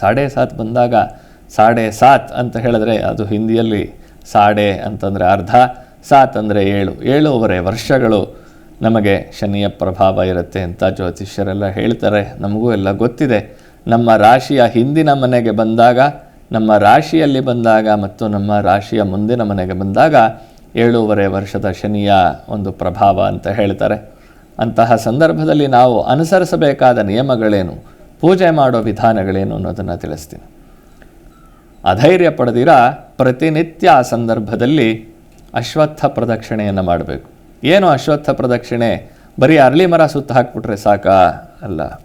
ಸಾಡೆ ಸಾತ್ ಬಂದಾಗ ಸಾಡೆ ಸಾತ್ ಅಂತ ಹೇಳಿದ್ರೆ ಅದು ಹಿಂದಿಯಲ್ಲಿ ಸಾಡೆ ಅಂತಂದರೆ ಅರ್ಧ, ಸಾತ್ ಅಂದರೆ ಏಳು. ಏಳೂವರೆ ವರ್ಷಗಳು ನಮಗೆ ಶನಿಯ ಪ್ರಭಾವ ಇರುತ್ತೆ ಅಂತ ಜ್ಯೋತಿಷ್ಯರೆಲ್ಲ ಹೇಳ್ತಾರೆ. ನಮಗೂ ಎಲ್ಲ ಗೊತ್ತಿದೆ. ನಮ್ಮ ರಾಶಿಯ ಹಿಂದಿನ ಮನೆಗೆ ಬಂದಾಗ, ನಮ್ಮ ರಾಶಿಯಲ್ಲಿ ಬಂದಾಗ ಮತ್ತು ನಮ್ಮ ರಾಶಿಯ ಮುಂದಿನ ಮನೆಗೆ ಬಂದಾಗ ಏಳೂವರೆ ವರ್ಷದ ಶನಿಯ ಒಂದು ಪ್ರಭಾವ ಅಂತ ಹೇಳ್ತಾರೆ. ಅಂತಹ ಸಂದರ್ಭದಲ್ಲಿ ನಾವು ಅನುಸರಿಸಬೇಕಾದ ನಿಯಮಗಳೇನು? ಪೂಜೆ ಮಾಡೋ ವಿಧಾನಗಳೇನು ಅನ್ನೋದನ್ನು ತಿಳಿಸ್ತೀನಿ. ಅಧೈರ್ಯ ಪಡೆದಿರ ಪ್ರತಿನಿತ್ಯ ಆ ಸಂದರ್ಭದಲ್ಲಿ ಅಶ್ವತ್ಥ ಪ್ರದಕ್ಷಿಣೆಯನ್ನು ಮಾಡಬೇಕು. ಏನು ಅಶ್ವತ್ಥ ಪ್ರದಕ್ಷಿಣೆ? ಬರೀ ಅರಳಿ ಮರ ಸುತ್ತ ಹಾಕ್ಬಿಟ್ರೆ ಸಾಕಾ? ಅಲ್ಲ.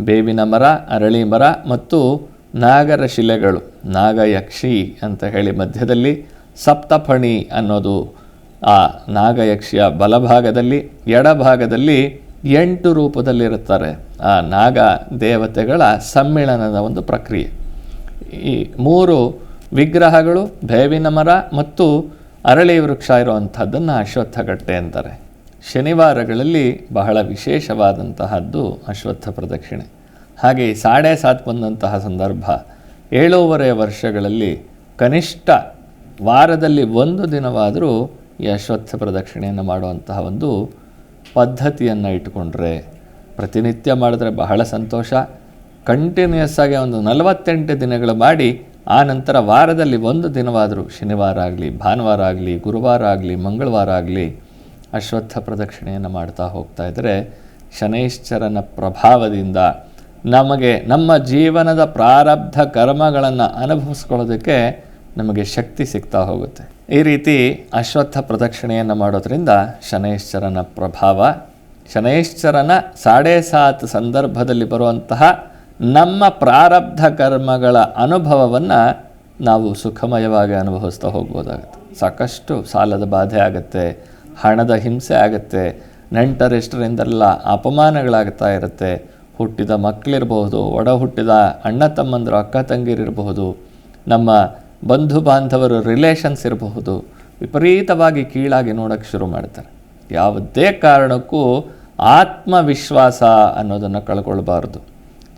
ಬೇವಿನ ಮರ, ಅರಳಿ ಮರ ಮತ್ತು ನಾಗರ ಶಿಲೆಗಳು, ನಾಗಯಕ್ಷಿ ಅಂತ ಹೇಳಿ ಮಧ್ಯದಲ್ಲಿ ಸಪ್ತಫಣಿ ಅನ್ನೋದು ಆ ನಾಗಯಕ್ಷಿಯ ಬಲಭಾಗದಲ್ಲಿ ಎಡಭಾಗದಲ್ಲಿ ಎಂಟು ರೂಪದಲ್ಲಿರುತ್ತಾರೆ. ಆ ನಾಗ ದೇವತೆಗಳ ಸಮ್ಮಿಳನದ ಒಂದು ಪ್ರಕ್ರಿಯೆ. ಈ ಮೂರು ವಿಗ್ರಹಗಳು, ಬೇವಿನ ಮರ ಮತ್ತು ಅರಳಿ ವೃಕ್ಷ ಇರುವಂಥದ್ದನ್ನು ಅಶ್ವತ್ಥಗಟ್ಟೆ ಅಂತಾರೆ ಶನಿವಾರಗಳಲ್ಲಿ ಬಹಳ ವಿಶೇಷವಾದಂತಹದ್ದು ಅಶ್ವತ್ಥ ಪ್ರದಕ್ಷಿಣೆ. ಹಾಗೆ ಸಾಡೆ ಸಾತ್ ಬಂದಂತಹ ಸಂದರ್ಭ ಏಳೂವರೆ ವರ್ಷಗಳಲ್ಲಿ ಕನಿಷ್ಠ ವಾರದಲ್ಲಿ ಒಂದು ದಿನವಾದರೂ ಈ ಅಶ್ವತ್ಥ ಪ್ರದಕ್ಷಿಣೆಯನ್ನು ಮಾಡುವಂತಹ ಒಂದು ಪದ್ಧತಿಯನ್ನು ಇಟ್ಕೊಂಡ್ರೆ ಪ್ರತಿನಿತ್ಯ ಮಾಡಿದ್ರೆ ಬಹಳ ಸಂತೋಷ. ಕಂಟಿನ್ಯೂಸ್ ಆಗಿ ಒಂದು ನಲವತ್ತೆಂಟು ದಿನಗಳು ಮಾಡಿ, ಆ ನಂತರ ವಾರದಲ್ಲಿ ಒಂದು ದಿನವಾದರೂ ಶನಿವಾರ ಆಗಲಿ, ಭಾನುವಾರ ಆಗಲಿ, ಗುರುವಾರ ಆಗಲಿ, ಮಂಗಳವಾರ ಆಗಲಿ ಅಶ್ವತ್ಥ ಪ್ರದಕ್ಷಿಣೆಯನ್ನು ಮಾಡ್ತಾ ಹೋಗ್ತಾ ಇದ್ದರೆ ಶನೈಶ್ಚರನ ಪ್ರಭಾವದಿಂದ ನಮಗೆ ನಮ್ಮ ಜೀವನದ ಪ್ರಾರಬ್ಧ ಕರ್ಮಗಳನ್ನು ಅನುಭವಿಸ್ಕೊಳ್ಳೋದಕ್ಕೆ ನಮಗೆ ಶಕ್ತಿ ಸಿಗ್ತಾ ಹೋಗುತ್ತೆ. ಈ ರೀತಿ ಅಶ್ವತ್ಥ ಪ್ರದಕ್ಷಿಣೆಯನ್ನು ಮಾಡೋದ್ರಿಂದ ಶನೈಶ್ಚರನ ಪ್ರಭಾವ, ಶನೈಶ್ಚರನ ಸಾಡೆ ಸಾತ್ ಸಂದರ್ಭದಲ್ಲಿ ಬರುವಂತಹ ನಮ್ಮ ಪ್ರಾರಬ್ಧ ಕರ್ಮಗಳ ಅನುಭವವನ್ನು ನಾವು ಸುಖಮಯವಾಗಿ ಅನುಭವಿಸ್ತಾ ಹೋಗ್ಬೋದಾಗುತ್ತೆ. ಸಾಕಷ್ಟು ಸಾಲದ ಬಾಧೆ ಆಗುತ್ತೆ, ಹಣದ ಹಿಂಸೆ ಆಗುತ್ತೆ, ನೆಂಟರಿಷ್ಟರಿಂದೆಲ್ಲ ಅಪಮಾನಗಳಾಗ್ತಾ ಇರುತ್ತೆ. ಹುಟ್ಟಿದ ಮಕ್ಕಳಿರಬಹುದು ಒಡ ಹುಟ್ಟಿದ ಅಣ್ಣ ತಮ್ಮಂದರು, ಅಕ್ಕ ತಂಗಿರಿರಬಹುದು, ನಮ್ಮ ಬಂಧು ಬಾಂಧವರು ರಿಲೇಷನ್ಸ್ ಇರಬಹುದು, ವಿಪರೀತವಾಗಿ ಕೀಳಾಗಿ ನೋಡೋಕ್ಕೆ ಶುರು ಮಾಡ್ತಾರೆ. ಯಾವುದೇ ಕಾರಣಕ್ಕೂ ಆತ್ಮವಿಶ್ವಾಸ ಅನ್ನೋದನ್ನು ಕಳ್ಕೊಳ್ಬಾರ್ದು.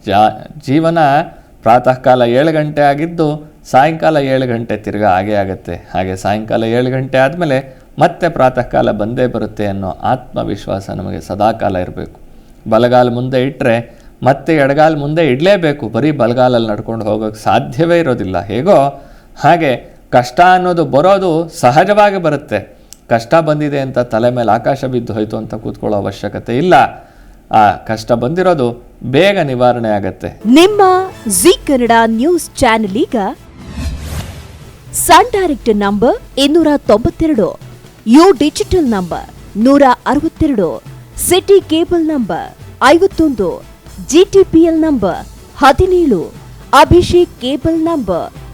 ಜಾ, ಜೀವನ ಪ್ರಾತಃ ಕಾಲ ಏಳು ಗಂಟೆ ಆಗಿದ್ದು ಸಾಯಂಕಾಲ ಏಳು ಗಂಟೆ ತಿರ್ಗಾ ಹಾಗೇ ಆಗುತ್ತೆ. ಹಾಗೆ ಸಾಯಂಕಾಲ ಏಳು ಗಂಟೆ ಆದಮೇಲೆ ಮತ್ತೆ ಪ್ರಾತಃ ಕಾಲ ಬಂದೇ ಬರುತ್ತೆ ಅನ್ನೋ ಆತ್ಮವಿಶ್ವಾಸ ನಮಗೆ ಸದಾಕಾಲ ಇರಬೇಕು. ಬಲಗಾಲ ಮುಂದೆ ಇಟ್ಟರೆ ಮತ್ತೆ ಎಡಗಾಲ ಮುಂದೆ ಇಡಲೇಬೇಕು. ಬರೀ ಬಲಗಾಲಲ್ಲಿ ನಡ್ಕೊಂಡು ಹೋಗೋಕ್ಕೆ ಸಾಧ್ಯವೇ ಇರೋದಿಲ್ಲ. ಹೇಗೋ ಹಾಗೆ ಕಷ್ಟ ಅನ್ನೋದು ಬರೋದು ಸಹಜವಾಗಿ ಬರುತ್ತೆ. ಕಷ್ಟ ಬಂದಿದೆ ಅಂತ ತಲೆ ಮೇಲೆ ಆಕಾಶ ಬಿದ್ದು ಹೋಯ್ತು ಅಂತ ಕೂತ್ಕೊಳ್ಳೋ ಅವಶ್ಯಕತೆ ಇಲ್ಲ. ಆ ಕಷ್ಟ ಬಂದಿರೋದು ಬೇಗ ನಿವಾರಣೆ ಆಗತ್ತೆ. ನಿಮ್ಮ ಜಿ ಕನ್ನಡ ನ್ಯೂಸ್ ಚಾನೆಲ್ ಈಗ ಸನ್ ಡೈರೆಕ್ಟ್ ನಂಬರ್ ಇನ್ನೂರ ತೊಂಬತ್ತೆರಡು ಯು ಡಿಜಿಟಲ್ ನಂಬರ್ ನೂರ ಅರವತ್ತೆರಡು ಸಿಟಿ ಕೇಬಲ್ ನಂಬರ್ ಐವತ್ತೊಂದು ಜಿಟಿಪಿಎಲ್ ನಂಬರ್ ಹದಿನೇಳು, ಅಭಿಷೇಕ್ ಕೇಬಲ್ ನಂಬರ್